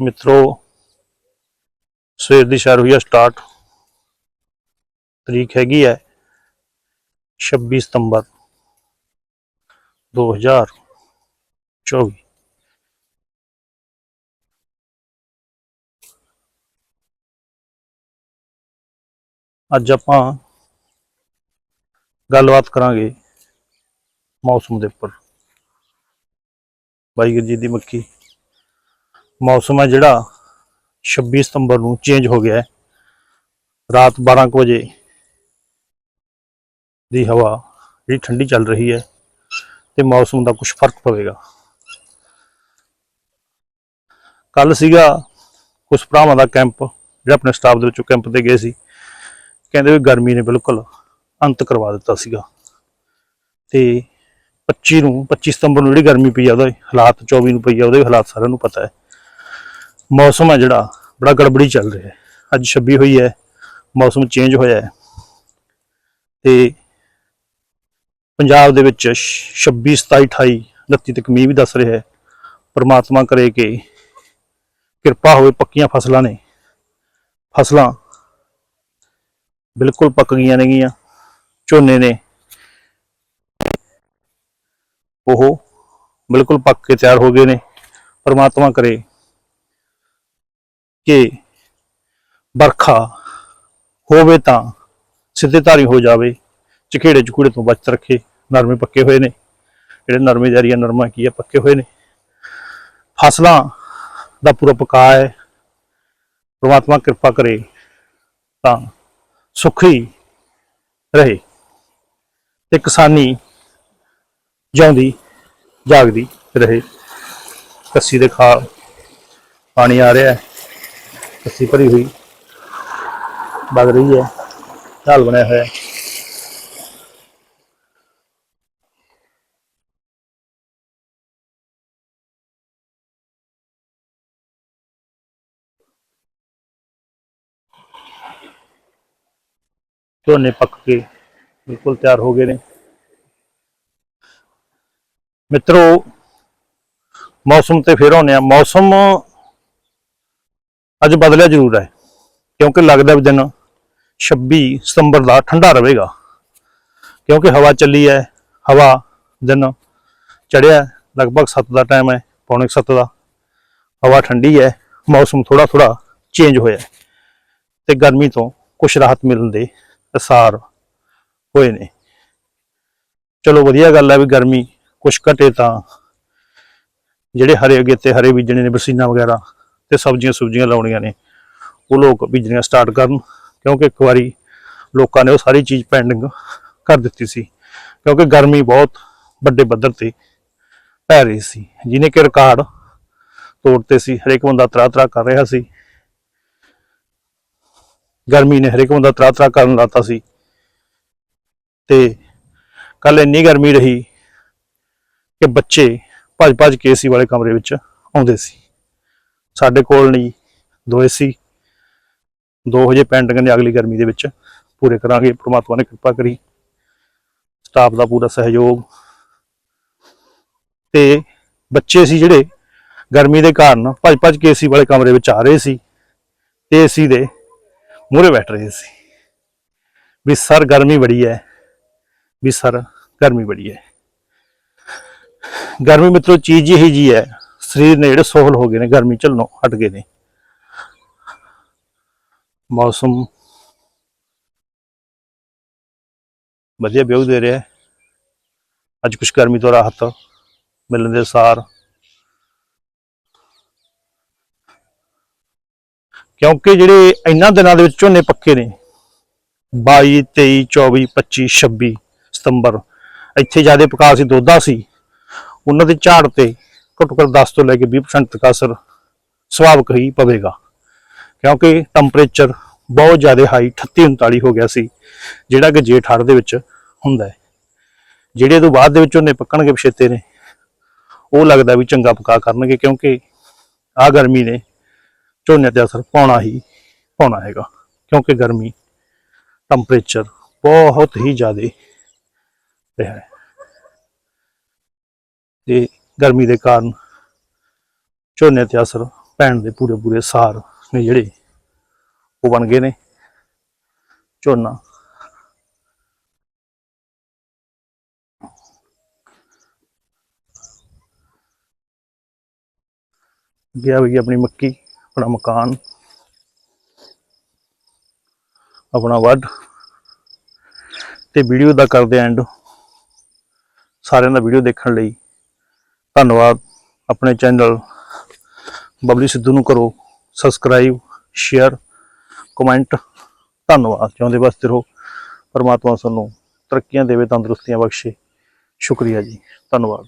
ਮਿੱਤਰੋ, ਸਵੇਰ ਦੀ ਸ਼ਾਰ ਹੋਈ ਹੈ ਸਟਾਰਟ ਤਰੀਕ ਹੈਗੀ ਹੈ 26 ਸਤੰਬਰ 2024 ਅੱਜ ਆਪਾਂ ਗੱਲਬਾਤ ਕਰਾਂਗੇ ਮੌਸਮ ਦੇ ਉੱਪਰ। ਵਾਹਿਗੁਰੂ ਜੀ ਦੀ ਮੱਕੀ। ਮੌਸਮ ਹੈ ਜਿਹੜਾ 26 ਸਤੰਬਰ ਨੂੰ ਚੇਂਜ ਹੋ ਗਿਆ ਹੈ। ਰਾਤ 12 ਕੁ ਵਜੇ ਦੀ ਹਵਾ ਜਿਹੜੀ ਠੰਡੀ ਚੱਲ ਰਹੀ ਹੈ ਤੇ ਮੌਸਮ ਦਾ ਕੁਝ ਫ਼ਰਕ ਪਵੇਗਾ। ਕੱਲ ਸੀਗਾ ਕੁਝ ਭਰਾਵਾਂ ਦਾ ਕੈਂਪ ਜਿਹੜਾ ਆਪਣੇ ਸਟਾਫ ਦੇ ਵਿੱਚੋਂ ਕੈਂਪ ਤੇ ਗਏ ਸੀ। ਕਹਿੰਦੇ ਵੀ ਗਰਮੀ ਨੇ ਬਿਲਕੁਲ ਅੰਤ ਕਰਵਾ ਦਿੱਤਾ ਸੀਗਾ। ਤੇ 25 ਨੂੰ 25 ਸਤੰਬਰ ਨੂੰ ਜਿਹੜੀ ਗਰਮੀ ਪਈ ਆ ਉਹਦੇ ਹਾਲਾਤ 24 ਨੂੰ ਪਈ ਆ, ਉਹਦੇ ਵੀ ਹਾਲਾਤ ਸਾਰਿਆਂ ਨੂੰ ਪਤਾ ਹੈ। ਮੌਸਮ ਹੈ ਜਿਹੜਾ, ਬੜਾ ਗੜਬੜੀ ਚੱਲ ਰਿਹਾ ਹੈ। ਅੱਜ 26 ਹੋਈ ਹੈ, ਮੌਸਮ ਚੇਂਜ ਹੋਇਆ ਹੈ। ਤੇ ਪੰਜਾਬ ਦੇ ਵਿੱਚ 26 27 28 29 ਤੱਕ ਮੀਂਹ ਵੀ ਦੱਸ ਰਿਹਾ ਹੈ। ਪ੍ਰਮਾਤਮਾ ਕਰੇ ਕਿ ਕਿਰਪਾ ਹੋਵੇ ਪੱਕੀਆਂ ਫਸਲਾਂ ਨੇ। ਫਸਲਾਂ ਬਿਲਕੁਲ ਪੱਕ ਗਈਆਂ ਨੇਗੀਆਂ, ਝੋਨੇ ਨੇ। ਉਹ ਬਿਲਕੁਲ ਪੱਕ ਕੇ ਤਿਆਰ ਹੋ ਗਏ ਨੇ। ਪਰਮਾਤਮਾ ਕਰੇ ਕਿ ਵਰਖਾ ਹੋਵੇ ਤਾਂ ਸਿੱਧੇ ਧਾਰੀ ਹੋ ਜਾਵੇ, ਚਖੇੜੇ ਚੁਕੂੜੇ ਤੋਂ ਬਚਤ ਰੱਖੇ, ਨਰਮੇ ਪੱਕੇ ਹੋਏ ਨੇ। ਜਿਹੜੇ ਨਰਮੇ ਜਾਰੀਆਂ ਨਰਮਾ ਕੀ ਹੈ ਪੱਕੇ ਹੋਏ ਨੇ। ਫਸਲਾਂ ਦਾ ਪੂਰਾ ਪਕਾ ਹੈ। ਪ੍ਰਮਾਤਮਾ ਕਿਰਪਾ ਕਰੇ ਤਾਂ ਸੁਖੀ ਰਹੇ ਤੇ ਕਿਸਾਨੀ ਜਿਉਂਦੀ, ਜਾਗਦੀ ਰਹੇ। ਕੱਸੀ ਦੇ ਖਾਲ ਪਾਣੀ ਆ ਰਿਹਾ ਹੈ। ਕੱਸੀ ਭਰੀ ਹੋਈ। ਵਗ ਰਹੀ ਹੈ। ਢਾਲ ਬਣਿਆ ਹੋਇਆ। ਹੈ ਝੋਨੇ ਪੱਕ ਕੇ ਬਿਲਕੁਲ ਤਿਆਰ ਹੋ ਗਏ ਨੇ। ਮਿੱਤਰੋ, ਮੌਸਮ ਤੇ ਫਿਰ ਆਉਂਦੇ ਆ ਮੌਸਮ ਅੱਜ ਬਦਲਿਆ ਜ਼ਰੂਰ ਹੈ, ਕਿਉਂਕਿ ਲੱਗਦਾ ਵੀ ਦਿਨ 26 ਸਤੰਬਰ ਦਾ ਠੰਡਾ ਰਹੇਗਾ। ਕਿਉਂਕਿ ਹਵਾ ਚੱਲੀ ਹੈ, ਹਵਾ ਦਿਨ ਚੜਿਆ ਲਗਭਗ 7 ਦਾ ਟਾਈਮ ਹੈ, ਪੌਣੇ 7 ਦਾ। ਹਵਾ ਠੰਡੀ ਹੈ, ਮੌਸਮ ਥੋੜਾ ਥੋੜਾ ਚੇਂਜ ਹੋਇਆ ਹੈ। ਤੇ ਗਰਮੀ ਤੋਂ ਕੁਝ ਰਾਹਤ ਮਿਲਣ ਦੇ ਅਸਾਰ ਹੋਏ ਨੇ। ਚਲੋ ਵਧੀਆ ਗੱਲ ਹੈ ਵੀ ਗਰਮੀ ਕੁਛ ਘਟੇ ਤਾਂ ਜਿਹੜੇ ਹਰੇ ਅਗੇਤੇ ਹਰੇ ਬੀਜਣੇ ਨੇ ਬਰਸੀਨਾ ਵਗੈਰਾ ਤੇ ਸਬਜ਼ੀਆਂ ਸੁਬਜ਼ੀਆਂ ਲਾਉਣੀਆਂ ਨੇ। ਉਹ ਲੋਕ ਬੀਜਣੀਆਂ ਸਟਾਰਟ ਕਰਨ ਕਿਉਂਕਿ ਇੱਕ ਵਾਰੀ ਲੋਕਾਂ ਨੇ ਉਹ ਸਾਰੀ ਚੀਜ਼ ਪੈਂਡਿੰਗ ਕਰ ਦਿੱਤੀ ਸੀ। ਕਿਉਂਕਿ ਗਰਮੀ ਬਹੁਤ ਵੱਡੇ ਪੱਧਰ ਤੇ ਪੈ ਰਹੀ ਸੀ। ਜਿਹਨੇ ਕਿ ਰਿਕਾਰਡ ਤੋੜਤੇ ਸੀ, ਹਰੇਕ ਬੰਦਾ ਤਰਾ ਤਰਾ ਕਰ ਰਿਹਾ ਸੀ। ਗਰਮੀ ਨੇ ਹਰੇਕ ਬੰਦਾ ਤਰਾ ਤਰਾ ਕਰਨ ਲਾਤਾ ਸੀ। ਤੇ ਕੱਲ ਇੰਨੀ ਗਰਮੀ ਰਹੀ ਕਿ ਬੱਚੇ ਭੱਜ ਭੱਜ ਕੇ ਏਸੀ ਵਾਲੇ ਕਮਰੇ ਵਿੱਚ ਆਉਂਦੇ ਸੀ। ਸਾਡੇ ਕੋਲ ਨਹੀਂ ਦੋ ਏਸੀ ਦੋ ਹਜੇ ਪੈਂਡਿੰਗ ਨੇ ਅਗਲੀ ਗਰਮੀ ਦੇ ਵਿੱਚ। ਪੂਰੇ ਕਰਾਂਗੇ, ਪ੍ਰਮਾਤਮਾ ਨੇ ਕਿਰਪਾ ਕਰੀ। ਸਟਾਫ ਦਾ ਪੂਰਾ ਸਹਿਯੋਗ। ਤੇ ਬੱਚੇ ਸੀ ਜਿਹੜੇ, ਗਰਮੀ ਦੇ ਕਾਰਨ ਭੱਜ ਭੱਜ ਕੇ ਏਸੀ ਵਾਲੇ ਕਮਰੇ ਵਿੱਚ ਆ ਰਹੇ ਸੀ। ਤੇ ਏਸੀ ਦੇ ਮੂਹਰੇ ਬੈਠ ਰਹੇ ਸੀ। ਵੀ ਸਰ, ਗਰਮੀ ਬੜੀ ਹੈ। ਵੀ ਸਰ, ਗਰਮੀ ਬੜੀ ਹੈ। ਗਰਮੀ ਮਿੱਤਰੋ, ਚੀਜ਼ ਹੀ ਜੀ ਹੈ। ਸਰੀਰ ਨੇ ਜਿਹੜੇ ਸੋਹਲ ਹੋ ਗਏ ਨੇ, ਗਰਮੀ ਝੱਲਣੋਂ ਹਟ ਗਏ ਨੇ। ਮੌਸਮ ਵਧੀਆ ਵਿਊ ਦੇ ਰਿਹਾ ਅੱਜ ਕੁਝ ਗਰਮੀ ਤੋਂ ਰਾਹਤ ਮਿਲਣ ਦੇ ਸਾਰ। ਕਿਉਂਕਿ ਜਿਹੜੇ ਇਹਨਾਂ ਦਿਨਾਂ ਦੇ ਵਿੱਚ ਝੋਨੇ ਪੱਕੇ ਨੇ 22 23 24 25 26 ਸਤੰਬਰ, ਇੱਥੇ ਜ਼ਿਆਦਾ ਪਕਾ ਸੀ ਦੋਦਾ ਸੀ। ਉਹਨਾਂ ਦੇ ਝਾੜ ਤੇ ਘੱਟੋ ਘੱਟ 10 ਤੋਂ ਲੈ ਕੇ 20% ਤੱਕ ਅਸਰ ਸੁਭਾਵਿਕ ਹੀ ਪਵੇਗਾ। ਕਿਉਂਕਿ ਟੈਂਪਰੇਚਰ ਬਹੁਤ ਜ਼ਿਆਦਾ ਹਾਈ 38 39 ਹੋ ਗਿਆ ਸੀ, ਜਿਹੜਾ ਕਿ ਜੇਠ ਹੜ੍ਹ ਦੇ ਵਿੱਚ ਹੁੰਦਾ ਹੈ। ਜਿਹੜੇ ਤੋਂ ਬਾਅਦ ਦੇ ਵਿੱਚ ਉਹਨੇ ਪੱਕਣਗੇ ਪਛੇਤੇ ਨੇ, ਉਹ ਲੱਗਦਾ ਵੀ ਚੰਗਾ ਪਕਾ ਕਰਨਗੇ ਕਿਉਂਕਿ ਆ ਗਰਮੀ ਨੇ ਝੋਨੇ ਤੇ ਅਸਰ ਪਾਉਣਾ ਹੀ ਪਾਉਣਾ ਹੈਗਾ। ਕਿਉਂਕਿ ਗਰਮੀ ਟੈਂਪਰੇਚਰ ਬਹੁਤ ਹੀ ਜ਼ਿਆਦਾ ਰਿਹਾ ਹੈ। ਤੇ ਗਰਮੀ ਦੇ ਕਾਰਨ ਝੋਨੇ ਤੇ ਅਸਰ ਪੈਣ ਦੇ ਪੂਰੇ ਪੂਰੇ ਸਾਰ ਨੇ ਜਿਹੜੇ ਉਹ ਬਣ ਗਏ ਨੇ। ਝੋਨਾ। ਗਿਆ ਵੀ ਆਪਣੀ ਮੱਕੀ, ਆਪਣਾ ਮਕਾਨ, ਆਪਣਾ ਵੱਢ ਤੇ ਵੀਡੀਓ ਦਾ ਕਰਦੇ ਐਂਡ ਸਾਰਿਆਂ ਦਾ ਵੀਡੀਓ ਦੇਖਣ ਲਈ ਧੰਨਵਾਦ। ਆਪਣੇ ਚੈਨਲ ਬਬਲੀ ਸਿੱਧੂ ਨੂੰ ਕਰੋ ਸਬਸਕ੍ਰਾਈਬ, ਸ਼ੇਅਰ, ਕਮੈਂਟ। ਧੰਨਵਾਦ। ਚਾਹੁੰਦੇ ਬਸਤੇ ਰਹੋ। ਪਰਮਾਤਮਾ ਤੁਹਾਨੂੰ ਤਰੱਕੀਆਂ ਦੇਵੇ, ਤੰਦਰੁਸਤੀਆਂ ਬਖਸ਼ੇ। ਸ਼ੁਕਰੀਆ ਜੀ। ਧੰਨਵਾਦ।